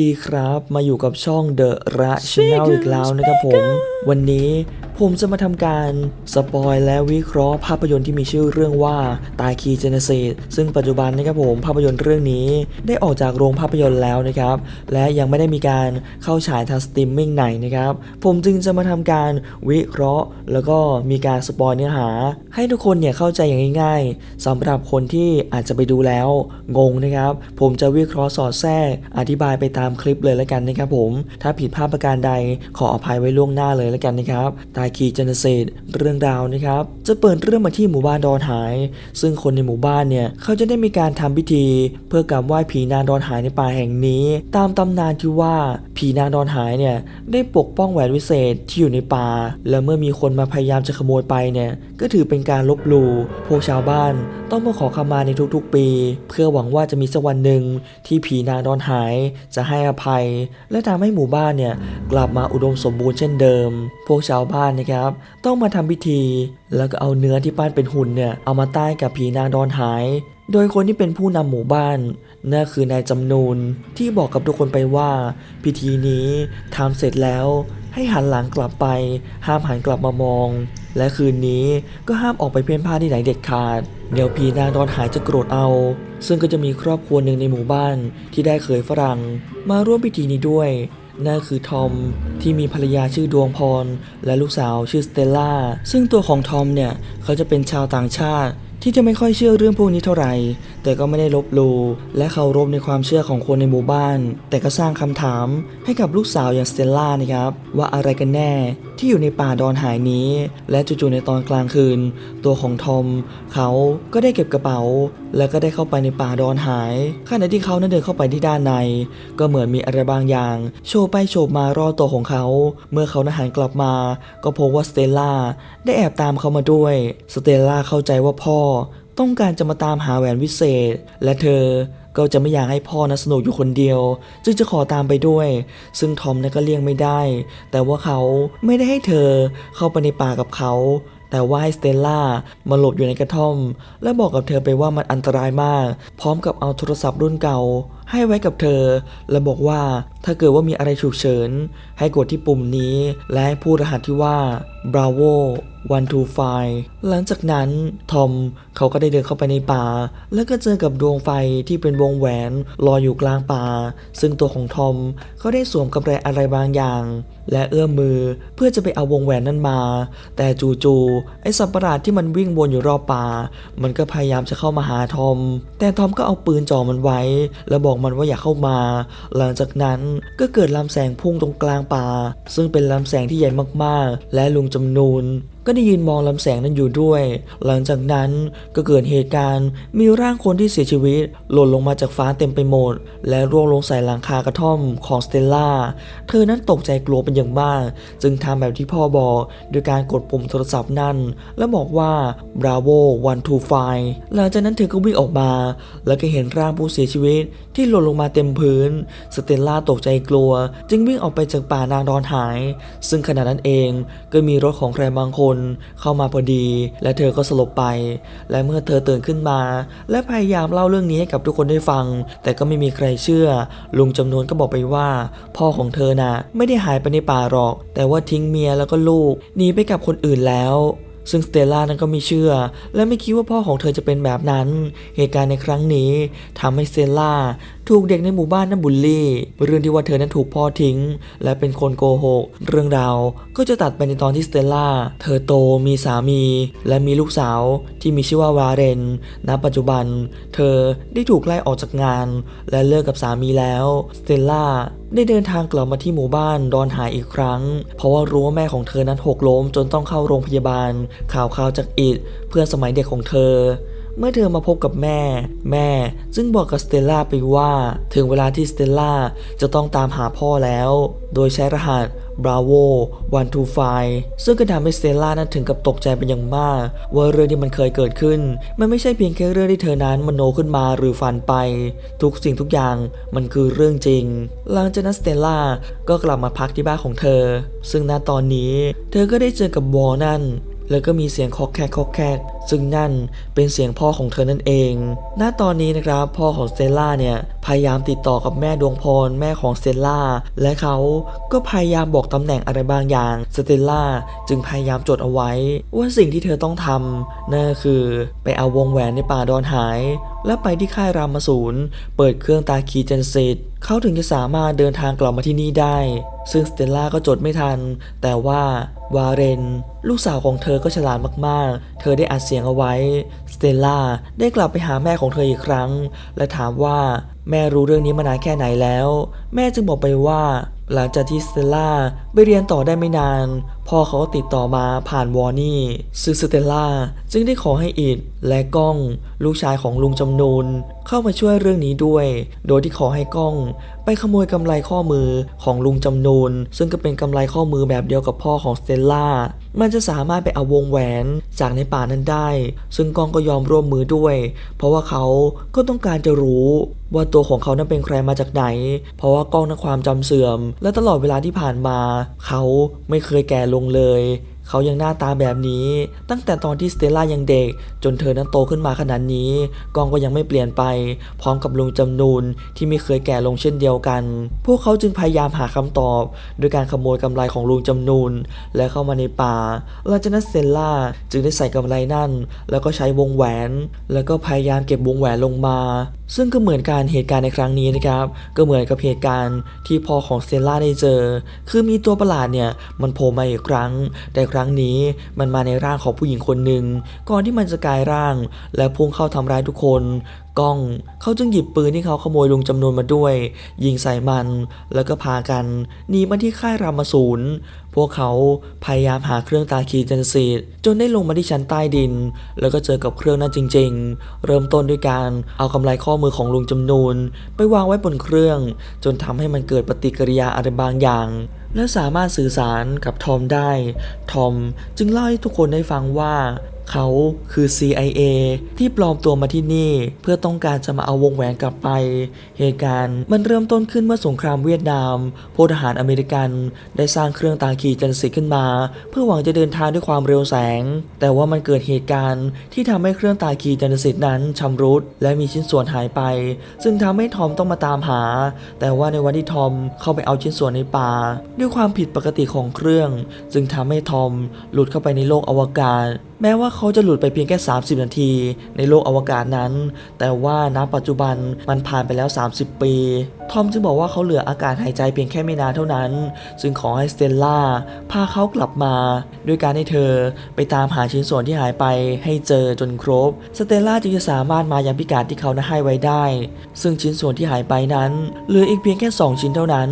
ดีครับ มาอยู่กับช่อง The Ra Channel อีกแล้วนะครับผม วันนี้ผมจะมาทำการสปอยและวิเคราะห์ภาพยนตร์ที่มีชื่อเรื่องว่าตายคีเจเนซีซึ่งปัจจุบันนะครับผมภาพยนตร์เรื่องนี้ได้ออกจากโรงภาพยนตร์แล้วนะครับ และยังไม่ได้มีการเข้าฉายทางสตรีมมิ่งไหนนะครับ ผมจึงจะมาทำการวิเคราะห์ แล้วก็มีการสปอยเนื้อหา ให้ทุกคนเนี่ยเข้าใจอย่างง่ายๆสำหรับคนที่อาจจะไปดูแล้วงงนะครับ ผมจะวิเคราะห์สอดแทรกอธิบายไปตามคลิปเลยแล้วกันนะครับผมถ้าผิดพลาดประการใดขออภัยไว้ล่วงหน้าเลยแล้วกันนะครับตายคีเจเนเซตเรื่องราวนะครับ จะเปิดเรื่องมาที่หมู่บ้านดอนหาย ซึ่งคนในหมู่บ้านเนี่ยเขาจะได้มีการทำพิธี เพื่อกราบไหว้ผีนางดอนหายในป่าแห่งนี้ ตามตำนานที่ว่าผีนางดอนหายเนี่ยได้ปกป้องแหวนวิเศษที่อยู่ในป่า แล้วเมื่อมีคนมาพยายามจะขโมยไปเนี่ยก็ถือเป็นการลบหลู่พวกชาวบ้านต้องมาขอขมาในทุกๆปี เพื่อหวังว่าจะมีสักวันหนึ่งที่ผีนางดอนหายจะให้อภัย และทำให้หมู่บ้านเนี่ยกลับมาอุดมสมบูรณ์เช่นเดิมพวกชาวบ้านนะครับ ต้องมาทำพิธี แล้วก็เอาเนื้อที่ปั้นเป็นหุ่นเนี่ยเอามาใต้กับผีนางดอนหาย โดยคนที่เป็นผู้นำหมู่บ้านนั่นคือนายจำนูนที่บอกกับทุกคนไปว่า พิธีนี้ทำเสร็จแล้ว ให้หันหลังกลับไป ห้ามหันกลับมามอง และคืนนี้ก็ห้ามออกไปเพ่นพ่านที่ไหนเด็ดขาด เดี๋ยวผีนางดอนหายจะโกรธเอา ซึ่งก็จะมีครอบครัวหนึ่งในหมู่บ้านที่ได้เคยฝรั่ง มาร่วมพิธีนี้ด้วย นั่นคือทอมที่มีภรรยาชื่อดวงพร และลูกสาวชื่อสเตลล่า ซึ่งตัวของทอมเนี่ย เขาจะเป็นชาวต่างชาติ ที่จะไม่ค่อยเชื่อเรื่องพวกนี้เท่าไหร่ แต่ก็ไม่ได้ลบลูและเคารพในความเชื่อของคนในหมู่บ้าน แต่ก็สร้างคำถามให้กับลูกสาวอย่างสเตลล่านะครับ ว่าอะไรกันแน่ที่อยู่ในป่าดอนหายนี้ และจู่ๆในตอนกลางคืน ตัวของทอมเขาก็ได้เก็บกระเป๋าแล้วก็ได้เข้าไปในป่าดอนหายขณะที่เขานั้นเดินเข้าไปที่ด้านใน ก็เหมือนมีอะไรบางอย่าง โชว์ไปโชว์มารอบตัวของเขา เมื่อเขานั้นหันกลับมา ก็พบว่าสเตลล่าได้แอบตามเขามาด้วย สเตลล่าเข้าใจว่าพ่อ ต้องการจะมาตามหาแหวนวิเศษ และเธอก็จะไม่อยากให้พ่อนะสนุกอยู่คนเดียว จึงจะขอตามไปด้วย ซึ่งทอมนั้นก็เลี่ยงไม่ได้ แต่ว่าเขาไม่ได้ให้เธอเข้าไปในป่ากับเขา แต่ว่าให้สเตลล่ามาหลบอยู่ในกระท่อม และบอกกับเธอไปว่ามันอันตรายมาก พร้อมกับเอาโทรศัพท์รุ่นเก่า ให้ไว้กับเธอ และบอกว่าถ้าเกิดว่ามีอะไรฉุกเฉิน ให้กดที่ปุ่มนี้ และให้พูดรหัสที่ว่า bravo one two five หลังจากนั้น ทอมเขาก็ได้เดินเข้าไปในป่า แล้วก็เจอกับดวงไฟที่เป็นวงแหวนลอยอยู่กลางป่า ซึ่งตัวของทอมเขาได้สวมกำไรอะไรบางอย่าง และเอื้อมมือเพื่อจะไปเอาวงแหวนนั้นมา แต่จู่ๆไอ้สัตว์ประหลาดที่มันวิ่งวนอยู่รอบป่า มันก็พยายามจะเข้ามาหาทอม แต่ทอมก็เอาปืนจ่อมันไว้ แล้วบอกมันว่าอย่าเข้ามา หลังจากนั้นก็เกิดลำแสงพุ่งตรงกลางป่า ซึ่งเป็นลำแสงที่ใหญ่มากๆ และลุงจำนูนก็ได้ยืนมองลำแสงนั้นอยู่ด้วย หลังจากนั้นก็เกิดเหตุการณ์มีร่างคนที่เสียชีวิต หล่นลงมาจากฟ้าเต็มไปหมด และร่วงลงใส่หลังคากระท่อมของสเตลล่า เธอนั้นตกใจกลัวเป็นอย่างมาก จึงทำแบบที่พ่อบอกโดยการกดปุ่มโทรศัพท์นั่น และบอกว่า bravo one two five หลังจากนั้นเธอก็วิ่งออกมา แล้วก็เห็นร่างผู้เสียชีวิต ที่หล่นลงมาเต็มพื้น สเตลล่าตกใจกลัว จึงวิ่งออกไปจากป่านางดอนหาย ซึ่งขณะนั้นเองก็มีรถของใครบางคนเข้ามาพอดี และเธอก็สลบไป และเมื่อเธอตื่นขึ้นมา และพยายามเล่าเรื่องนี้ให้กับทุกคนได้ฟัง แต่ก็ไม่มีใครเชื่อ ลุงจำนวนก็บอกไปว่า พ่อของเธอน่ะไม่ได้หายไปในป่าหรอก แต่ว่าทิ้งเมียแล้วก็ลูกหนีไปกับคนอื่นแล้ว ซึ่งสเตลล่านั้นก็ไม่เชื่อ และไม่คิดว่าพ่อของเธอจะเป็นแบบนั้น เหตุการณ์ในครั้งนี้ทำให้สเตลล่า ถูกเด็กในหมู่บ้านนั้นบูลลี่ เรื่องที่ว่าเธอนั้นถูกพ่อทิ้ง และเป็นคนโกหก เรื่องราวก็จะตัดไปในตอนที่สเตลล่า เธอโตมีสามี และมีลูกสาวที่มีชื่อว่าวาเรน ณ ปัจจุบัน เธอได้ถูกไล่ออกจากงาน และเลิกกับสามีแล้ว สเตลล่าได้เดินทางกลับมาที่หมู่บ้านดอนหายอีกครั้ง เพราะว่ารู้ว่าแม่ของเธอนั้นหกล้มจนต้องเข้าโรงพยาบาล ข่าวข่าวจากอิดเพื่อนสมัยเด็กของเธอ เมื่อเธอมาพบกับแม่ แม่จึงบอกกับสเตลล่าไปว่า ถึงเวลาที่สเตลล่าจะต้องตามหาพ่อแล้ว โดยใช้รหัส bravo one two five ซึ่งก็ทำให้สเตลล่านั้นถึงกับตกใจเป็นอย่างมาก ว่าเรื่องที่มันเคยเกิดขึ้น มันไม่ใช่เพียงแค่เรื่องที่เธอนั้นมโนขึ้นมาหรือฝันไป ทุกสิ่งทุกอย่างมันคือเรื่องจริง หลังจากนั้นสเตลล่าก็กลับมาพักที่บ้านของเธอ ซึ่งณตอนนี้ เธอก็ได้เจอกับวอนั่นแล้วก็มีเสียงคอกแคกคอกแคก ซึ่งนั่นเป็นเสียงพ่อของเธอนั่นเอง ณ ตอนนี้นะครับพ่อของสเตลล่าเนี่ยพยายามติดต่อกับแม่ดวงพรแม่ของสเตลล่าและเขาก็พยายามบอกตำแหน่งอะไรบางอย่างสเตลล่าจึงพยายามจดเอาไว้ ว่าสิ่งที่เธอต้องทำนั่นคือไปเอาวงแหวนในป่าดอนหาย และไปที่ค่ายรามสูรเปิดเครื่องตาคีเจนเซตเขาถึงจะสามารถเดินทางกลับมาที่นี่ได้ ซึ่งสเตลล่าก็จดไม่ทัน แต่ว่าวาเรน ลูกสาวของเธอก็ฉลาดมากๆ เธอได้อัดเสียงเอาไว้ สเตลล่าได้กลับไปหาแม่ของเธออีกครั้ง และถามว่าแม่รู้เรื่องนี้มานานแค่ไหนแล้ว แม่จึงบอกไปว่า หลังจากที่สเตลล่า ไปเรียนต่อได้ไม่นาน พ่อเขาก็ติดต่อมาผ่านวอร์นี่ซึ่งสเตลล่าจึงได้ขอให้อิดและก้อง ลูกชายของลุงจำนูนเข้ามาช่วยเรื่องนี้ด้วย โดยที่ขอให้ก้อง ไปขโมยกำไรข้อมือของลุงจำนูนซึ่งก็เป็นกำไรข้อมือแบบเดียวกับพ่อของสเตลล่ามันจะสามารถไปเอาวงแหวนจากในป่านั้นได้ ซึ่งก้องก็ยอมร่วมมือด้วย เพราะว่าเขาก็ต้องการจะรู้ว่าตัวของเขานั้นเป็นใครมาจากไหน เพราะว่าก้องนั้นความจำเสื่อม และตลอดเวลาที่ผ่านมาเขาไม่เคยแก่ลงเลย เขายังหน้าตาแบบนี้ ตั้งแต่ตอนที่สเตลล่ายังเด็ก จนเธอนั้นโตขึ้นมาขนาดนี้ กองก็ยังไม่เปลี่ยนไป พร้อมกับลุงจำนูนที่ไม่เคยแก่ลงเช่นเดียวกัน พวกเขาจึงพยายามหาคำตอบ โดยการขโมยกำไรของลุงจำนูนและเข้ามาในป่าหลังจากนั้นสเตลล่าจึงได้ใส่กำไรนั่น แล้วก็ใช้วงแหวน แล้วก็พยายามเก็บวงแหวนลงมา ซึ่งก็เหมือนการเหตุการณ์ในครั้งนี้นะครับ ก็เหมือนกับเหตุการณ์ที่พ่อของเซลล่าได้เจอ คือมีตัวประหลาดเนี่ยมันโผล่มาอีกครั้ง แต่ครั้งนี้มันมาในร่างของผู้หญิงคนหนึ่งก่อนที่มันจะกลายร่าง และพุ่งเข้าทำร้ายทุกคน ก้อง เขาจึงหยิบปืนที่เขาขโมยลุงจำนวนมาด้วย ยิงใส่มันแล้วก็พากันหนีมาที่ค่ายรามาศูนย์พวกเขาพยายามหาเครื่องตาคีจันซีดจนได้ลงมาที่ชั้นใต้ดิน แล้วก็เจอกับเครื่องนั้นจริง ๆ เริ่มต้นด้วยการเอากำไรข้อมือของลุงจำนูนไปวางไว้บนเครื่อง จนทำให้มันเกิดปฏิกิริยาอะไรบางอย่าง และสามารถสื่อสารกับทอมได้ ทอมจึงเล่าให้ทุกคนได้ฟังว่า เขาคือ CIA ที่ปลอมตัวมาที่นี่ เพื่อต้องการจะมาเอาวงแหวนกลับไป เหตุการณ์มันเริ่มต้นขึ้นเมื่อสงครามเวียดนามพลทหารอเมริกันได้สร้างเครื่องตาขีจันทร์ขึ้นมา เพื่อหวังจะเดินทางด้วยความเร็วแสง แต่ว่ามันเกิดเหตุการณ์ที่ทำให้เครื่องตาขีจันทร์นั้นชำรุด และมีชิ้นส่วนหายไป ซึ่งทำให้ทอมต้องมาตามหา แต่ว่าในวันที่ทอมเข้าไปเอาชิ้นส่วนในป่า ด้วยความผิดปกติของเครื่อง จึงทำให้ทอมหลุดเข้าไปในโลกอวกาศแม้ว่าเขาจะหลุดไปเพียงแค่ 30 นาที ในโลกอวกาศนั้น แต่ว่าณปัจจุบันมันผ่านไปแล้ว 30 ปี ทอมจึงบอกว่าเขาเหลืออากาศหายใจเพียงแค่ไม่นานเท่านั้น จึงขอให้สเตลล่าพาเขากลับมา ด้วยการให้เธอไปตามหาชิ้นส่วนที่หายไปให้เจอจนครบ สเตลล่าจึงจะสามารถมายังพิกัดที่เขาได้ให้ไว้ได้ ซึ่งชิ้นส่วนที่หายไปนั้นเหลืออีกเพียงแค่ 2 ชิ้นเท่านั้น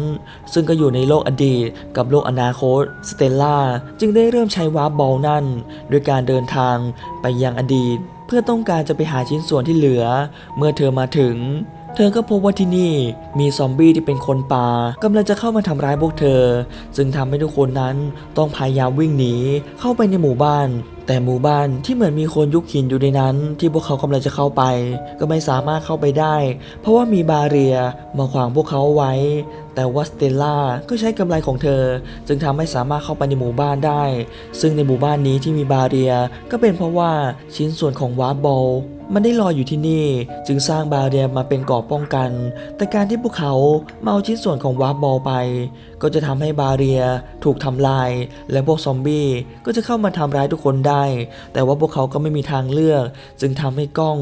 ซึ่งก็อยู่ในโลกอดีต กับโลกอนาคต สเตลล่าจึงได้เริ่มใช้วาร์ปบอลนั่นโดยการเดินทางไปยังอดีต เพื่อต้องการจะไปหาชิ้นส่วนที่เหลือ เมื่อเธอมาถึง เธอก็พบว่าที่นี่มีซอมบี้ที่เป็นคนป่ากำลังจะเข้ามาทำร้ายพวกเธอจึงทำให้ทุกคนนั้นต้องพยายามวิ่งหนีเข้าไปในหมู่บ้าน แต่หมู่บ้านที่เหมือนมีคนยุคหินอยู่ในนั้น ที่พวกเขากำลังจะเข้าไป ก็ไม่สามารถเข้าไปได้ เพราะว่ามีบาเรียมาขวางพวกเขาไว้ แต่ว่าสเตลล่าก็ใช้กำไรของเธอ จึงทำให้สามารถเข้าไปในหมู่บ้านได้ ซึ่งในหมู่บ้านนี้ที่มีบาเรียก็เป็นเพราะว่าชิ้นส่วนของวาร์บอลมันได้ลอยอยู่ที่นี่ จึงสร้างบาเรียมาเป็นเกราะป้องกัน แต่การที่พวกเขามาเอาชิ้นส่วนของวาร์ปบอลไป ก็จะทำให้บาเรียถูกทำลาย และพวกซอมบี้ก็จะเข้ามาทำร้ายทุกคนได้แต่ว่าพวกเขาก็ไม่มีทางเลือก จึงทำให้กล้อง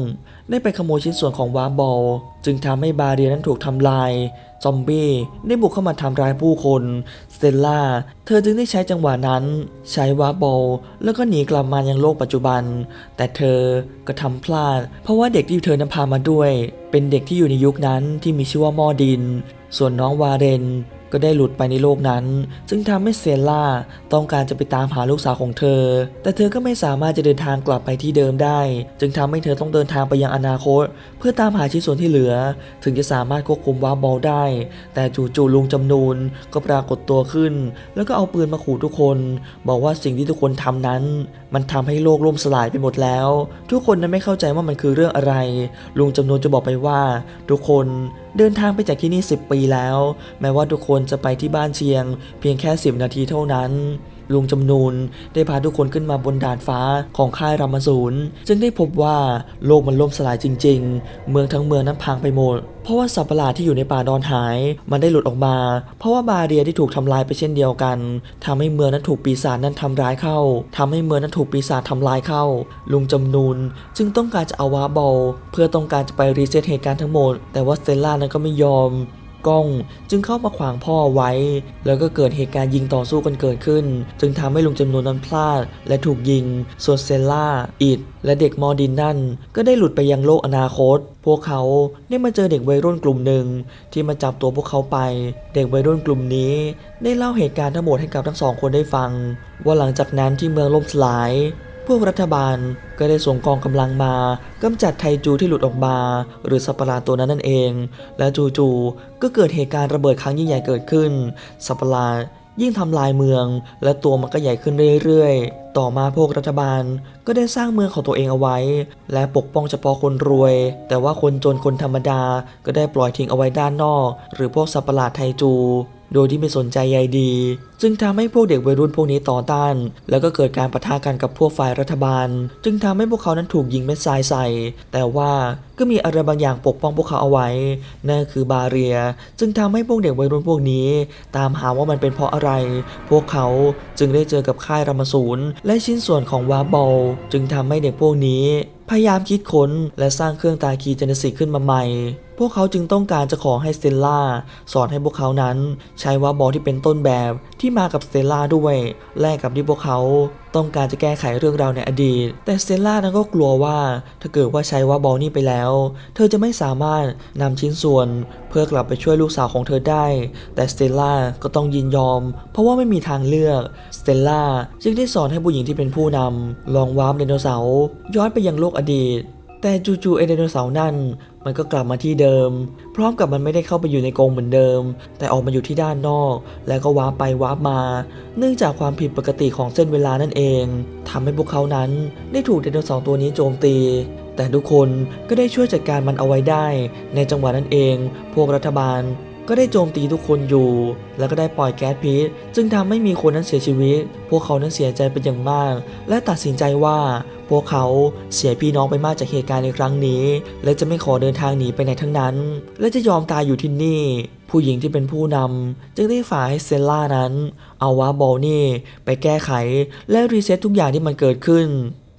ได้ไปขโมยชิ้นส่วนของวาร์บอล จึงทำให้บาเรียนั้นถูกทำลาย ซอมบี้ได้บุกเข้ามาทำร้ายผู้คน สเตลล่า เธอจึงได้ใช้จังหวะนั้น ใช้วาร์บอล แล้วก็หนีกลับมายังโลกปัจจุบัน แต่เธอก็ทำพลาด เพราะว่าเด็กที่เธอนำพามาด้วย เป็นเด็กที่อยู่ในยุคนั้นที่มีชื่อว่าหมอดิน ส่วนน้องวาเรน ก็ได้หลุดไปในโลกนั้น ซึ่งทำให้เซลล่าต้องการจะไปตามหาลูกสาวของเธอ แต่เธอก็ไม่สามารถจะเดินทางกลับไปที่เดิมได้ จึงทำให้เธอต้องเดินทางไปยังอนาคต เพื่อตามหาชิ้นส่วนที่เหลือ ถึงจะสามารถควบคุมวาร์บอลได้ แต่จู่ๆลุงจำนูนก็ปรากฏตัวขึ้น แล้วก็เอาปืนมาขู่ทุกคน บอกว่าสิ่งที่ทุกคนทำนั้นมันทำให้โลกล่มสลายไปหมดแล้ว ทุกคนนั้นไม่เข้าใจว่ามันคือเรื่องอะไร ลุงจำนวนจะบอกไปว่า ทุกคนเดินทางไปจากที่นี่ 10 ปีแล้ว แม้ว่าทุกคนจะไปที่บ้านเชียง เพียงแค่ 10 นาทีเท่านั้น ลุงจำนูนได้พาทุกคนขึ้นมาบนดาดฟ้าของค่ายรามาศูนจึงได้พบว่าโลกมันล่มสลายจริง ๆ เมืองทั้งเมืองนั้นพังไปหมด เพราะว่าสัตว์ประหลาดที่อยู่ในป่าดอนหาย มันได้หลุดออกมา เพราะว่าบาเรียที่ถูกทำลายไปเช่นเดียวกันทำให้เมืองนั้นถูกปีศาจนั้นทำร้ายเข้าทำให้เมืองนั้นถูกปีศาจทำลายเข้า ลุงจำนูนจึงต้องการจะเอาวาบอลเพื่อต้องการจะไปรีเซ็ตเหตุการณ์ทั้งหมด แต่ว่าสเตลล่านั้นก็ไม่ยอม กล้อง จึงเข้ามาขวางพ่อไว้ แล้วก็เกิดเหตุการณ์ยิงต่อสู้กันเกิดขึ้น จึงทำให้ลุงจำนวนนั้นพลาด และถูกยิง ส่วนเซลล่าอิดและเด็กมอดินนั่น ก็ได้หลุดไปยังโลกอนาคต พวกเขาได้มาเจอเด็กวัยรุ่นกลุ่มหนึ่ง ที่มาจับตัวพวกเขาไป เด็กวัยรุ่นกลุ่มนี้ ได้เล่าเหตุการณ์ทั้งหมดให้กับทั้งสองคนได้ฟัง ว่าหลังจากนั้นที่เมืองล่มสลาย พวกรัฐบาลก็ได้ส่งกองกำลังมากำจัดไทจูที่หลุดออกมา หรือสัตว์ประหลาตัวนั้นนั่นเอง และจู่ๆก็เกิดเหตุการณ์ระเบิดครั้งยิ่งใหญ่เกิดขึ้น สัตว์ประหลายิ่งทำลายเมือง และตัวมันก็ใหญ่ขึ้นเรื่อยๆ ต่อมาพวกรัฐบาลก็ได้สร้างเมืองของตัวเองเอาไว้ และปกป้องเฉพาะคนรวย แต่ว่าคนจนคนธรรมดาก็ได้ปล่อยทิ้งเอาไว้ด้านนอก หรือพวกสัตว์ประหลาไทจู โดยที่ไม่สนใจใยดี จึงทำให้พวกเด็กวัยรุ่นพวกนี้ต่อต้าน แล้วก็เกิดการปะทะกันกับพวกฝ่ายรัฐบาล จึงทำให้พวกเขานั้นถูกยิงเม็ดทรายใส่ แต่ว่าก็มีอะไรบางอย่างปกป้องพวกเขาเอาไว้ นั่นคือบาเรีย จึงทำให้พวกเด็กวัยรุ่นพวกนี้ ตามหาว่ามันเป็นเพราะอะไร พวกเขาจึงได้เจอกับค่ายรามาศูนย์และชิ้นส่วนของวาบอลจึงทำให้เด็กพวกนี้ พยายามคิดค้นและสร้างเครื่องตาคีเจเนซิสขึ้นมาใหม่ พวกเขาจึงต้องการจะขอให้สเตลล่าสอนให้พวกเขานั้นใช้วาบอลที่เป็นต้นแบบที่มากับสเตลล่าด้วยแลกกับที่พวกเขาต้องการจะแก้ไขเรื่องราวในอดีต แต่สเตลล่านั้นก็กลัวว่าถ้าเกิดว่าใช้วาบอลนี่ไปแล้ว เธอจะไม่สามารถนำชิ้นส่วนเพื่อกลับไปช่วยลูกสาวของเธอได้ แต่สเตลล่าก็ต้องยินยอม เพราะว่าไม่มีทางเลือกสเตลล่าจึงได้สอนให้ผู้หญิงที่เป็นผู้นำลองวาร์ปไดโนเสาร์ย้อนไปยังโลกอดีต แต่จู่ๆไอไดโนเสาร์นั่น มันก็กลับมาที่เดิม พร้อมกับมันไม่ได้เข้าไปอยู่ในกรงเหมือนเดิม แต่ออกมาอยู่ที่ด้านนอก แล้วก็วาร์ปไปวาร์ปมา เนื่องจากความผิดปกติของเส้นเวลานั่นเองทำให้พวกเขานั้นได้ถูกไดโนเสาร์ตัวนี้โจมตี แต่ทุกคนก็ได้ช่วยจัดการมันเอาไว้ได้ ในจังหวะนั้นเอง พวกรัฐบาลก็ได้โจมตีทุกคนอยู่ แล้วก็ได้ปล่อยแก๊สพิษ จึงทำให้มีคนนั้นเสียชีวิต พวกเขานั้นเสียใจเป็นอย่างมาก และตัดสินใจว่า พวกเขาเสียพี่น้องไปมากจากเหตุการณ์ในครั้งนี้ และจะไม่ขอเดินทางหนีไปไหนทั้งนั้น และจะยอมตายอยู่ที่นี่ ผู้หญิงที่เป็นผู้นำจึงได้ฝ่าให้เซลล่านั้น เอาวาบอลนี่ ไปแก้ไขและรีเซ็ตทุกอย่างที่มันเกิดขึ้น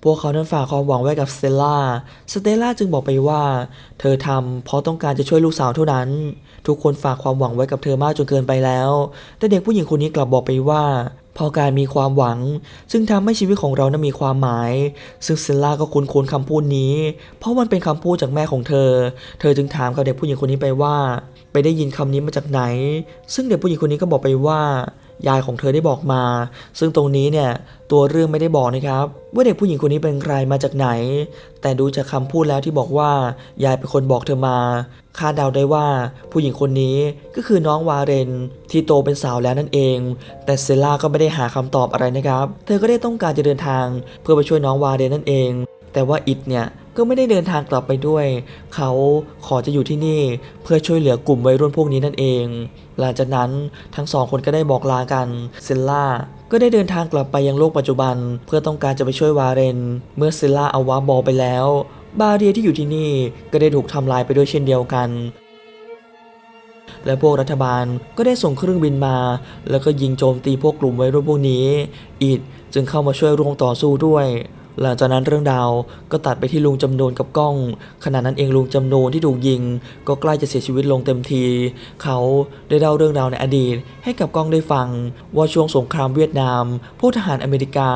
พวกเขานั้นฝากความหวังไว้กับสเตลล่า สเตลล่าจึงบอกไปว่า เธอทำเพราะต้องการจะช่วยลูกสาวเท่านั้น ทุกคนฝากความหวังไว้กับเธอมากจนเกินไปแล้ว แต่เด็กผู้หญิงคนนี้กลับบอกไปว่า พอการมีความหวัง ซึ่งทำให้ชีวิตของเรานั้นมีความหมาย ซึ่งสเตลล่าก็คุ้นคุ้นๆคำพูดนี้ เพราะมันเป็นคำพูดจากแม่ของเธอ เธอจึงถามกับเด็กผู้หญิงคนนี้ไปว่า ไปได้ยินคำนี้มาจากไหน ซึ่งเด็กผู้หญิงคนนี้ก็บอกไปว่า ยายของเธอได้บอกมา ซึ่งตรงนี้เนี่ยตัวเรื่องไม่ได้บอกนะครับ ว่าเด็กผู้หญิงคนนี้เป็นใครมาจากไหน แต่ดูจากคำพูดแล้วที่บอกว่ายายเป็นคนบอกเธอมาคาดเดาได้ว่าผู้หญิงคนนี้ก็คือน้องวาเรนที่โตเป็นสาวแล้วนั่นเอง แต่เซล่าก็ไม่ได้หาคำตอบอะไรนะครับ เธอก็ได้ต้องการจะเดินทางเพื่อไปช่วยน้องวาเรนนั่นเอง แต่ว่าอิดเนี่ย ก็ไม่ได้เดินทางกลับไปด้วย เขาขอจะอยู่ที่นี่เพื่อช่วยเหลือกลุ่มวัยรุ่นพวกนี้นั่นเอง หลังจากนั้นทั้งสองคนก็ได้บอกลากันเซลล่าก็ได้เดินทางกลับไปยังโลกปัจจุบัน เพื่อต้องการจะไปช่วยวาเรน เมื่อเซลล่าเอาวาบอลไปแล้ว บาเรียที่อยู่ที่นี่ก็ได้ถูกทำลายไปด้วยเช่นเดียวกันและพวกรัฐบาลก็ได้ส่งเครื่องบินมา แล้วก็ยิงโจมตีพวกกลุ่มวัยรุ่นพวกนี้ อิดจึงเข้ามาช่วยร่วมต่อสู้ด้วย หลังจากนั้นเรื่องราวก็ตัดไปที่ลุงจำนวนกับกล้อง ขณะนั้นเองลุงจำนวนที่ถูกยิง ก็ใกล้จะเสียชีวิตลงเต็มที เขาได้เล่าเรื่องราวในอดีต ให้กับกล้องได้ฟัง ว่าช่วงสงครามเวียดนามพวกทหารอเมริกา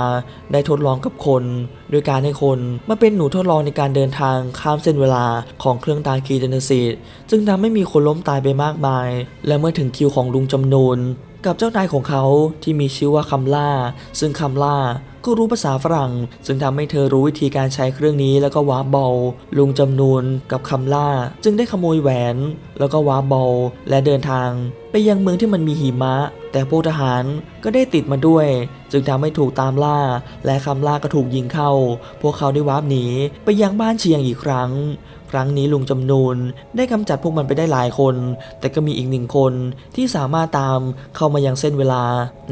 ได้ทดลองกับคน โดยการให้คนมาเป็นหนูทดลองในการเดินทางข้ามเส้นเวลาของเครื่องตาคีเจเนซิสจึงทำให้มีคนล้มตายไปมากมาย และเมื่อถึงคิวของลุงจำนวนกับเจ้านายของเขาที่มีชื่อว่าคัมล่า ซึ่งคัมล่า ก็รู้ภาษาฝรั่ง ซึ่งทำให้เธอรู้วิธีการใช้เครื่องนี้แล้วก็วาร์ปบอลลุงจำนวนกับคำล่า จึงได้ขโมยแหวน แล้วก็วาร์ปบอลและเดินทาง ไปยังเมืองที่มันมีหิมะ แต่พวกทหารก็ได้ติดมาด้วย จึงทำให้ถูกตามล่า และคำล่าก็ถูกยิงเข้า พวกเขาได้วาร์ปหนีไปยังบ้านเชียงอีกครั้ง ครั้งนี้ลุงจำนูนได้กำจัดพวกมันไปได้หลายคน แต่ก็มีอีกหนึ่งคนที่สามารถตามเข้ามายังเส้นเวลา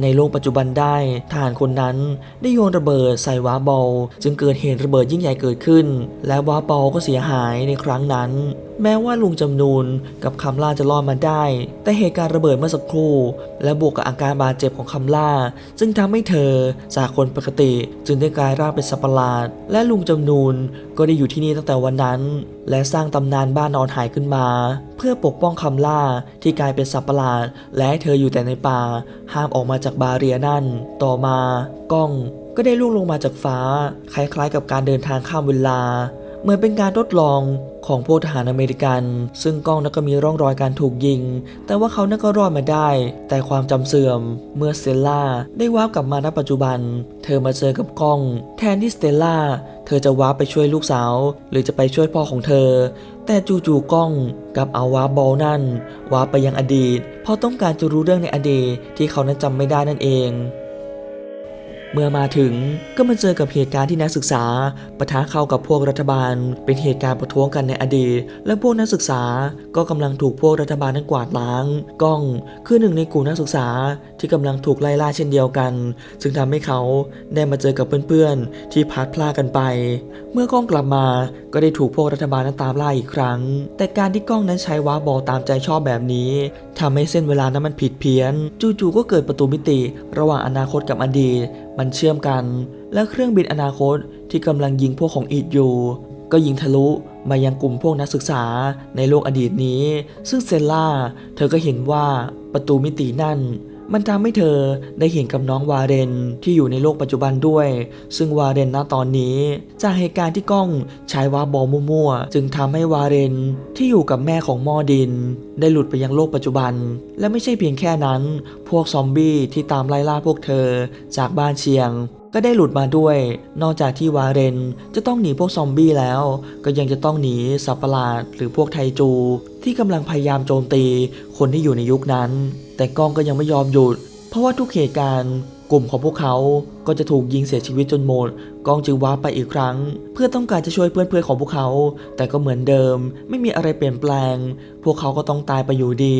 ในโลกปัจจุบันได้ทหารคนนั้นได้โยนระเบิดใส่วาบอลจึงเกิดเหตุระเบิดยิ่งใหญ่เกิดขึ้น และวาบอลก็เสียหายในครั้งนั้น แม้ว่าลุงจำนูนกับคำล่าจะรอดมาได้ แต่เหตุการณ์ระเบิดเมื่อสักครู่ และบวกกับอาการบาดเจ็บของคำล่าจึงทำให้เธอจากคนปกติจึงได้กลายร่างเป็นสัปหลาด และลุงจำนูนก็ได้อยู่ที่นี่ตั้งแต่วันนั้น และสร้างตำนานบ้านนอนหายขึ้นมา เพื่อปกป้องคำล่าที่กลายเป็นสัปหลาด และให้เธออยู่แต่ในป่า ห้ามออกมาจากบาเรียนั่น ต่อมากล้องก็ได้ล่วงลงมาจากฟ้า คล้ายๆกับการเดินทางข้ามเวลา เหมือนเป็นการทดลอง ของพวกทหารอเมริกัน ซึ่งกล้องนั้นก็มีร่องรอยการถูกยิง แต่ว่าเขานั้นก็รอดมาได้ แต่ความจำเสื่อม เมื่อสเตลล่าได้วาร์ปกลับมาณปัจจุบัน เธอมาเจอกับกล้อง แทนที่สเตลล่าเธอจะวาร์ปไปช่วยลูกสาว หรือจะไปช่วยพ่อของเธอ แต่จู่ๆกล้องกับเอาวาร์ปบอลนั่นวาร์ปไปยังอดีต เพราะต้องการจะรู้เรื่องในอดีตที่เขานั้นจำไม่ได้นั่นเอง เมื่อมาถึงก็มาเจอกับเหตุการณ์ที่นักศึกษาปะทะเข้ากับพวกรัฐบาล เป็นเหตุการณ์ประท้วงกันในอดีต และพวกนักศึกษาก็กำลังถูกพวกรัฐบาลนั้นกวาดล้าง ก้องคือหนึ่งในกลุ่มนักศึกษาที่กำลังถูกไล่ล่าเช่นเดียวกัน ซึ่งทำให้เขาได้มาเจอกับเพื่อนๆ ที่พัดพลาดกันไป เมื่อก้องกลับมาก็ได้ถูกพวกรัฐบาลนั้นตามล่าอีกครั้ง แต่การที่ก้องนั้นใช้วาร์ปบอลตามใจชอบแบบนี้ ทำให้เส้นเวลานั้นมันผิดเพี้ยน จู่ๆก็เกิดประตูมิติ ระหว่างอนาคตกับอดีตมันเชื่อมกัน และเครื่องบินอนาคตที่กำลังยิงพวกของอีดอยู่ ก็ยิงทะลุมายังกลุ่มพวกนักศึกษาในโลกอดีตนี้ ซึ่งเซล่า เธอก็เห็นว่าประตูมิตินั่น มันทำให้เธอได้เห็นกับน้องวาเรนที่อยู่ในโลกปัจจุบันด้วย ซึ่งวาเรนณตอนนี้ จากเหตุการณ์ที่กล้องใช้วาบอลมั่วๆ จึงทำให้วาเรนที่อยู่กับแม่ของมอดิน ได้หลุดไปยังโลกปัจจุบัน และไม่ใช่เพียงแค่นั้น พวกซอมบี้ที่ตามไล่ล่าพวกเธอจากบ้านเชียง ก็ได้หลุดมาด้วย นอกจากที่วาเรนจะต้องหนีพวกซอมบี้แล้ว ก็ยังจะต้องหนีสัปหลาดหรือพวกไทจู ที่กำลังพยายามโจมตีคนที่อยู่ในยุคนั้น แต่กล้องก็ยังไม่ยอมหยุด เพราะว่าทุกเหตุการณ์ กลุ่มของพวกเขาก็จะถูกยิงเสียชีวิตจนหมด กองจึงว้าไปอีกครั้ง เพื่อต้องการจะช่วยเพื่อนๆของพวกเขา แต่ก็เหมือนเดิม ไม่มีอะไรเปลี่ยนแปลง พวกเขาก็ต้องตายไปอยู่ดี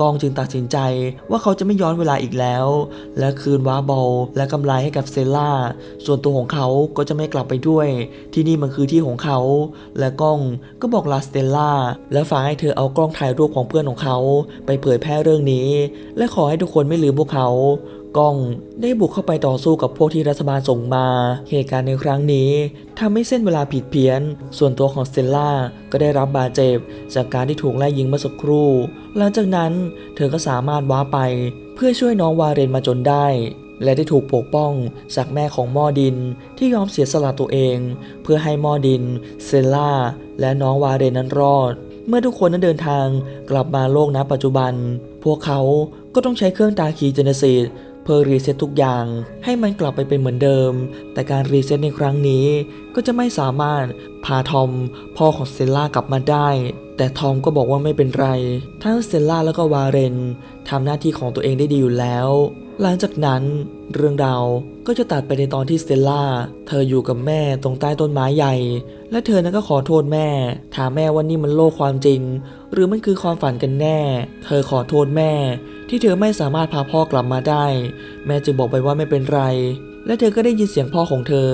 กองจึงตัดสินใจว่าเขาจะไม่ย้อนเวลาอีกแล้ว และคืนว้าบอลและกำไรให้กับเซลล่า ส่วนตัวของเขาก็จะไม่กลับไปด้วย ที่นี่มันคือที่ของเขา และกล้องก็บอกลาสเตลล่า และฝากให้เธอเอากล้องถ่ายรูปของเพื่อนของเขา ไปเผยแพร่เรื่องนี้ และขอให้ทุกคนไม่ลืมพวกเขา ก้องได้บุกเข้าไปต่อสู้กับพวกที่รัฐบาลส่งมา เหตุการณ์ในครั้งนี้ทำให้เส้นเวลาผิดเพี้ยน ส่วนตัวของสเตลล่าก็ได้รับบาดเจ็บ จากการที่ถูกไล่ยิงเมื่อสักครู่ หลังจากนั้นเธอก็สามารถว้าไป เพื่อช่วยน้องวาเรนมาจนได้ และได้ถูกปกป้องจากแม่ของมอดินที่ยอมเสียสละตัวเอง เพื่อให้มอดินเซลล่าและน้องวาเรนนั้นรอด เมื่อทุกคนนั้นเดินทางกลับมาโลกณปัจจุบัน พวกเขาก็ต้องใช้เครื่องตาคีเจเนซิส เพื่อรีเซ็ตทุกอย่างให้มันกลับไปเป็นเหมือนเดิม แต่การรีเซ็ตในครั้งนี้ก็จะไม่สามารถพาทอมพ่อของเตลล่ากลับมาได้ แต่ทอมก็บอกว่าไม่เป็นไร ทั้งเตลล่าแล้วก็วาเรนทำหน้าที่ของตัวเองได้ดีอยู่แล้ว หลังจากนั้นเรื่องราวก็จะตัดไปในตอนที่สเตลล่า เธออยู่กับแม่ตรงใต้ต้นไม้ใหญ่ และเธอนั้นก็ขอโทษแม่ ถามแม่ว่านี่มันโลกความจริง หรือมันคือความฝันกันแน่ เธอขอโทษแม่ ที่เธอไม่สามารถพาพ่อกลับมาได้ แม่จึงบอกไปว่าไม่เป็นไร และเธอก็ได้ยินเสียงพ่อของเธอ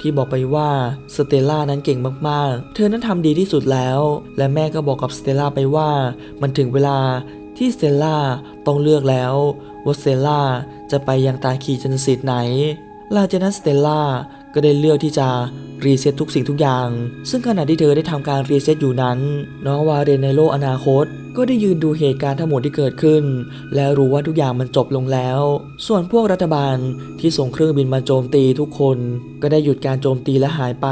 ที่บอกไปว่าสเตลล่านั้นเก่งมากๆ เธอนั้นทำดีที่สุดแล้ว และแม่ก็บอกกับสเตลล่าไปว่ามันถึงเวลาที่สเตลล่าต้องเลือกแล้วว่าสเตลล่าจะไปยังตาคีจันสิทธิ์ไหนหลังจากนั้นสเตลล่า ก็ได้เลือกที่จะรีเซ็ตทุกสิ่งทุกอย่าง ซึ่งขณะที่เธอได้ทำการรีเซ็ตอยู่นั้น น้องวาเรนในโลกอนาคต ก็ได้ยืนดูเหตุการณ์ทั้งหมดที่เกิดขึ้น และรู้ว่าทุกอย่างมันจบลงแล้ว ส่วนพวกรัฐบาลที่ส่งเครื่องบินมาโจมตีทุกคน ก็ได้หยุดการโจมตีและหายไป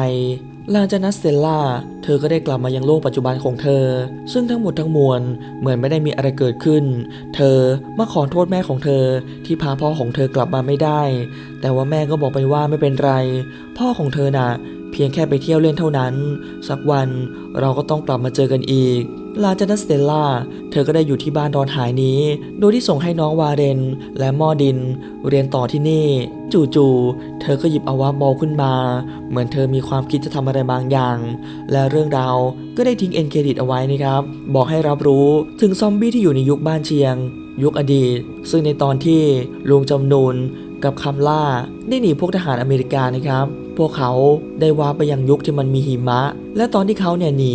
หลังจากนั้นสเตลล่าเธอก็ได้กลับมายังโลกปัจจุบันของเธอ ซึ่งทั้งหมดทั้งมวลเหมือนไม่ได้มีอะไรเกิดขึ้น เธอมาขอโทษแม่ของเธอที่พาพ่อของเธอกลับมาไม่ได้ แต่ว่าแม่ก็บอกไปว่าไม่เป็นไร พ่อของเธอน่ะเพียงแค่ไปเที่ยวเล่นเท่านั้น สักวันเราก็ต้องกลับมาเจอกันอีก หลาจากนั้นสเตลล่าเธอก็ได้อยู่ที่บ้านดอนหายนี้ โดยที่ส่งให้น้องวาเรน และมอดิน เรียนต่อที่นี่ จู่ๆเธอก็หยิบอาวาบอลขึ้นมา เหมือนเธอมีความคิดจะทำอะไรบางอย่าง และเรื่องราวก็ได้ทิ้งเอ็นเครดิตเอาไว้นะครับ บอกให้รับรู้ถึงซอมบี้ที่อยู่ในยุคบ้านเชียง ยุคอดีต ซึ่งในตอนที่ลุงจำนูนกับคำล่าได้หนีพวกทหารอเมริกานะครับ พวกเขาได้ว้าไปยังยุคที่มันมีหิมะ และตอนที่เขาเนี่ยหนี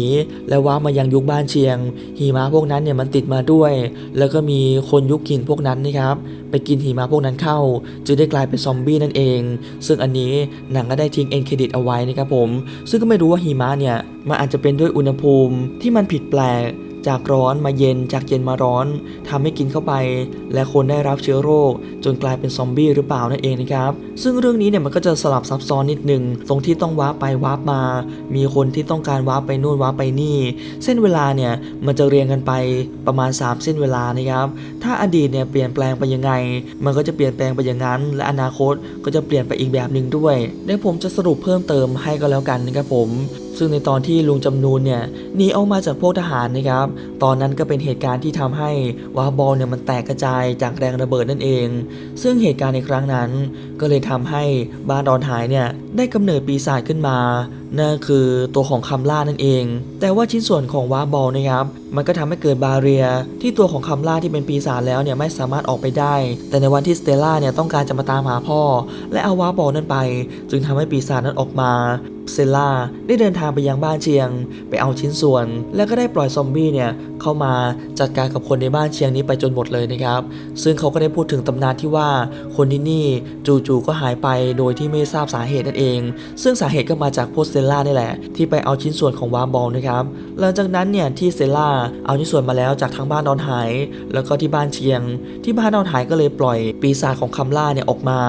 และว้ามายังยุคบ้านเชียง หิมะพวกนั้นเนี่ยมันติดมาด้วย แล้วก็มีคนยุคกินพวกนั้นนะครับไปกินหิมะพวกนั้นเข้า จึงได้กลายเป็นซอมบี้นั่นเอง ซึ่งอันนี้หนังก็ได้ทิ้งเอ็นเครดิตเอาไว้นะครับผม ซึ่งก็ไม่รู้ว่าหิมะเนี่ยมันอาจจะเป็นด้วยอุณหภูมิที่มันผิดแปลก จากร้อนมาเย็นจากเย็นมาร้อนทำให้กินเข้าไป และคนได้รับเชื้อโรค จนกลายเป็นซอมบี้หรือเปล่านั่นเองนะครับ ซึ่งเรื่องนี้เนี่ยมันก็จะสลับซับซ้อนนิดนึงตรงที่ต้องว้าร์ปไปว้าร์ปมา มีคนที่ต้องการว้าร์ปไปนู่นว้าร์ปไปนี่ เส้นเวลาเนี่ยมันจะเรียงกันไปประมาณ 3 เส้นเวลานะครับ ถ้าอดีตเนี่ยเปลี่ยนแปลงไปยังไง มันก็จะเปลี่ยนแปลงไปอย่างนั้น และอนาคตก็จะเปลี่ยนไปอีกแบบหนึ่งด้วยเดี๋ยวผมจะสรุปเพิ่มเติมให้ก็แล้วกันนะครับผม ซึ่งในตอนที่ลุงจำนูนเนี่ยหนีออกมาจากพวกทหารนะครับ ตอนนั้นก็เป็นเหตุการณ์ที่ทำให้วาบอลเนี่ยมันแตกกระจายจากแรงระเบิดนั่นเอง ซึ่งเหตุการณ์ในครั้งนั้น ก็เลยทำให้บ้านดอนหายเนี่ยได้กำเนิดปีศาจขึ้นมานั่นคือตัวของคำล่านั่นเอง แต่ว่าชิ้นส่วนของวาบอลนะครับ มันก็ทำให้เกิดบาเรีย ที่ตัวของคำล่าที่เป็นปีศาจแล้วเนี่ยไม่สามารถออกไปได้ แต่ในวันที่สเตล่าเนี่ยต้องการจะมาตามหาพ่อ และเอาวาบอลนั้นไป จึงทำให้ปีศาจนั้นออกมา เซลล่าได้เดินทางไปยังบ้านเชียง ไปเอาชิ้นส่วน แล้วก็ได้ปล่อยซอมบี้เนี่ยเข้ามาจัดการกับคนในบ้านเชียงนี้ไปจนหมดเลยนะครับ ซึ่งเขาก็ได้พูดถึงตำนานที่ว่าคนที่นี่จู่ๆก็หายไปโดยที่ไม่ทราบสาเหตุนั่นเอง ซึ่งสาเหตุก็มาจากพวกเซลล่านี่แหละ ที่ไปเอาชิ้นส่วนของวาร์บอลนะครับหลังจากนั้นเนี่ยที่เซลล่าเอาชิ้นส่วนมาแล้วจากทางบ้านดอนหาย แล้วก็ที่บ้านเชียง ที่บ้านดอนหายก็เลยปล่อยปีศาจของคำล่าเนี่ยออกมา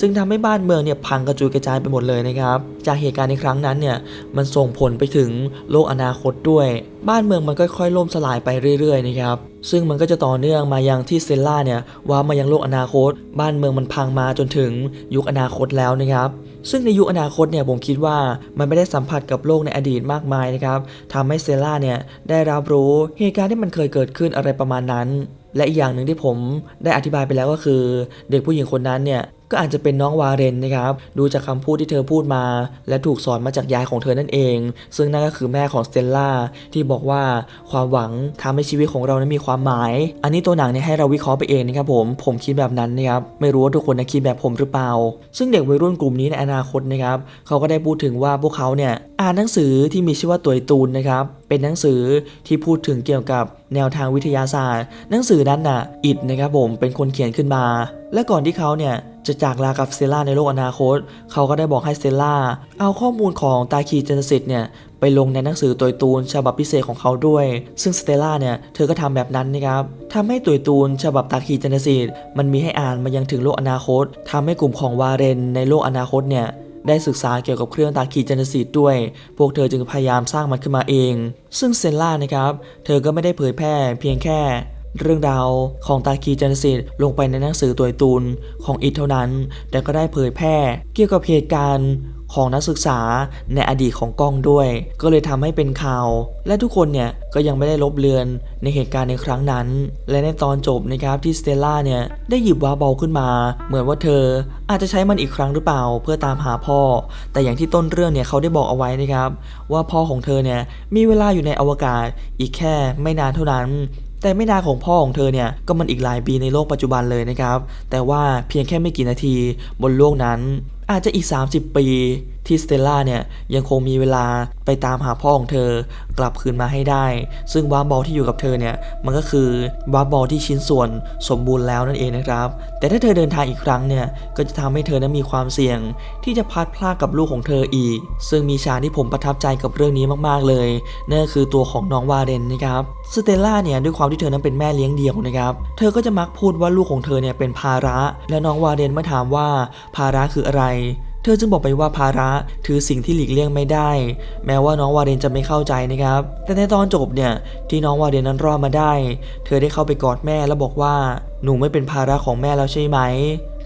จึงทำให้บ้านเมืองเนี่ยพังกระจุยกระจายไปหมดเลยนะครับจากเหตุการณ์ในครั้งนั้นเนี่ยมันส่งผลไปถึงโลกอนาคตด้วย บ้านเมืองมันค่อยๆล่มสลายไปเรื่อยๆนะครับซึ่งมันก็จะต่อเนื่องมายังที่เซลล่าเนี่ยว่ามายังโลกอนาคต บ้านเมืองมันพังมาจนถึงยุคอนาคตแล้วนะครับซึ่งในยุคอนาคตเนี่ยผมคิดว่ามันไม่ได้สัมผัสกับโลกในอดีตมากมายนะครับทำให้เซลล่าเนี่ยได้รับรู้เหตุการณ์ที่มันเคยเกิดขึ้นอะไรประมาณนั้น และอีกอย่างหนึ่งที่ผมได้อธิบายไปแล้วก็คือ เด็กผู้หญิงคนนั้นเนี่ย ก็อาจจะเป็นน้องวาเรนนะครับดูจากคำพูดที่เธอพูดมา และถูกสอนมาจากยายของเธอนั่นเอง ซึ่งนั่นก็คือแม่ของสเตลล่าที่บอกว่าความหวังทำให้ชีวิตของเรานั้นมีความหมาย อันนี้ตัวหนังเนี่ยให้เราวิเคราะห์ไปเองนะครับผมผมคิดแบบนั้นนะครับไม่รู้ว่าทุกคนนะคิดแบบผมหรือเปล่า ซึ่งเด็กวัยรุ่นกลุ่มนี้ในอนาคตนะครับเขาก็ได้พูดถึงว่าพวกเขาเนี่ย อ่านหนังสือที่มีชื่อว่าตัวตูนนะครับ เป็นหนังสือที่พูดถึงเกี่ยวกับแนวทางวิทยาศาสตร์ หนังสือนั้นน่ะ อิดนะครับผมเป็นคนเขียนขึ้นมา และก่อนที่เขาเนี่ยจะจากลากับเซล่าในโลกอนาคต เขาก็ได้บอกให้เซล่าเอาข้อมูลของตาคีเจนสิตเนี่ยไปลงในหนังสือตัวตูนฉบับพิเศษของเขาด้วย ซึ่งสเตล่าเนี่ยเธอก็ทำแบบนั้นนะครับทำให้ตัวตูนฉบับตาคีเจนสิตมันมีให้อ่านมายังถึงโลกอนาคตทำให้กลุ่มของวาเรนในโลกอนาคตเนี่ย ได้ศึกษาเกี่ยวกับเครื่องตาคีเจนสิตด้วย พวกเธอจึงพยายามสร้างมันขึ้นมาเอง ซึ่งเซนล่านะครับ เธอก็ไม่ได้เผยแพร่เพียงแค่ เรื่องราวของตาคีเจนสิตลงไปในหนังสือตัวตูนของอิทเท่านั้น แต่ก็ได้เผยแพร่ เกี่ยวกับเหตุการณ์ ของนักศึกษาในอดีตของกล้องด้วย ก็เลยทำให้เป็นข่าว และทุกคนเนี่ยก็ยังไม่ได้ลบเลือนในเหตุการณ์ในครั้งนั้น และในตอนจบนะครับที่สเตลล่าเนี่ยได้หยิบวาเบาขึ้นมา เหมือนว่าเธออาจจะใช้มันอีกครั้งหรือเปล่า เพื่อตามหาพ่อ แต่อย่างที่ต้นเรื่องเนี่ยเขาได้บอกเอาไว้นะครับ ว่าพ่อของเธอเนี่ยมีเวลาอยู่ในอวกาศอีกแค่ไม่นานเท่านั้นแต่ไม่นานของพ่อของเธอเนี่ยก็มันอีกหลายปีในโลกปัจจุบันเลยนะครับ แต่ว่าเพียงแค่ไม่กี่นาทีบนโลกนั้น อาจจะอีก 30 ปี ที่สเตลล่าเนี่ยยังคงมีเวลาไปตามหาพ่อของเธอกลับคืนมาให้ได้ ซึ่งวาร์บอลที่อยู่กับเธอเนี่ยมันก็คือวาร์บอลที่ชิ้นส่วนสมบูรณ์แล้วนั่นเองนะครับ แต่ถ้าเธอเดินทางอีกครั้งเนี่ยก็จะทำให้เธอนั้นมีความเสี่ยง ที่จะพลัดพรากกับลูกของเธออีก ซึ่งมีฉากที่ผมประทับใจกับเรื่องนี้มากๆเลยนั่นก็คือตัวของน้องวาเรนนะครับสเตลล่าเนี่ยด้วยความที่เธอนั้นเป็นแม่เลี้ยงเดี่ยวนะครับเธอก็จะมักพูดว่าลูกของเธอเนี่ยเป็นภาระ และน้องวาเรนเมื่อถามว่าภาระคืออะไร เธอจึงบอกไปว่าภาระคือสิ่งที่หลีกเลี่ยงไม่ได้ แม้ว่าน้องวาเรนจะไม่เข้าใจนะครับ แต่ในตอนจบเนี่ยที่น้องวาเรนนั้นรอดมาได้ เธอได้เข้าไปกอดแม่แล้วบอกว่า หนูไม่เป็นภาระของแม่แล้วใช่ไหม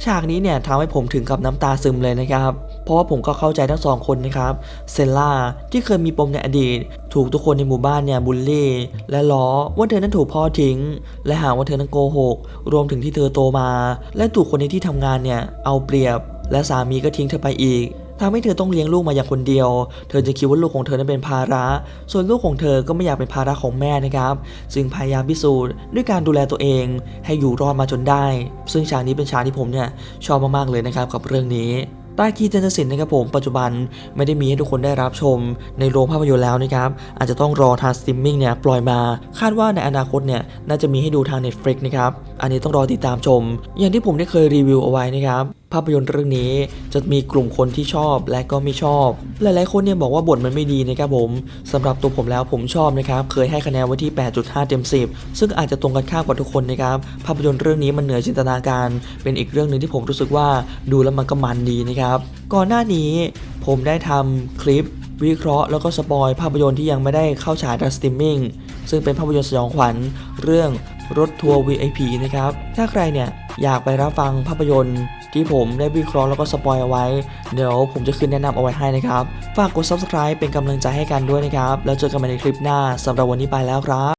ฉากนี้เนี่ยทำให้ผมถึงกับน้ำตาซึมเลยนะครับ เพราะว่าผมก็เข้าใจทั้งสองคนนะครับ เซลล่าที่เคยมีปมในอดีต ถูกทุกคนในหมู่บ้านเนี่ยบูลลี่ และล้อว่าเธอนั้นถูกพ่อทิ้ง และหาว่าเธอนั้นโกหก รวมถึงที่เธอโตมา และถูกคนในที่ทำงานเนี่ยเอาเปรียบ และสามีก็ทิ้งเธอไปอีกทำให้เธอต้องเลี้ยงลูกมาอย่างคนเดียว เธอจะคิดว่าลูกของเธอนั้นเป็นภาระ ส่วนลูกของเธอก็ไม่อยากเป็นภาระของแม่นะครับ จึงพยายามพิสูจน์ด้วยการดูแลตัวเอง ให้อยู่รอดมาจนได้ ซึ่งฉากนี้เป็นฉากที่ผมเนี่ยชอบมากๆเลยนะครับกับเรื่องนี้ใต้คีเจนสินนะครับผมปัจจุบันไม่ได้มีให้ทุกคนได้รับชมในโรงภาพยนตร์แล้วนะครับ อาจจะต้องรอทางสตรีมมิ่งเนี่ยปล่อยมา คาดว่าในอนาคตเนี่ยน่าจะมีให้ดูทาง Netflix นะครับ อันนี้ต้องรอติดตามชม อย่างที่ผมได้เคยรีวิวเอาไว้นะครับ ภาพยนตร์เรื่องนี้จะมีกลุ่มคนที่ชอบและก็ไม่ชอบ หลายๆคนเนี่ยบอกว่าบทมันไม่ดีนะครับผมสำหรับตัวผมแล้วผมชอบนะครับเคยให้คะแนนไว้ที่ 8.5 เต็ม 10 ซึ่งอาจจะตรงกันข้ามกับทุกคนนะครับภาพยนตร์เรื่องนี้มันเหนือจินตนาการ เป็นอีกเรื่องหนึ่งที่ผมรู้สึกว่าดูแล้วมันก็มันดีนะครับก่อนหน้านี้ผมได้ทำคลิปวิเคราะห์แล้วก็สปอยภาพยนตร์ที่ยังไม่ได้เข้าฉายทางสตรีมมิ่งซึ่งเป็นภาพยนตร์สยองขวัญเรื่องรถทัวร์ VIP นะครับ ถ้าใครเนี่ยอยากไปรับฟังภาพยนตร์ ที่ผมได้วิเคราะห์แล้วก็สปอยเอาไว้ เดี๋ยวผมจะขึ้นแนะนำเอาไว้ให้นะครับ ฝากกด subscribe เป็นกำลังใจให้กันด้วยนะครับ แล้วเจอกันใหม่ในคลิปหน้าสำหรับวันนี้ไปแล้วครับ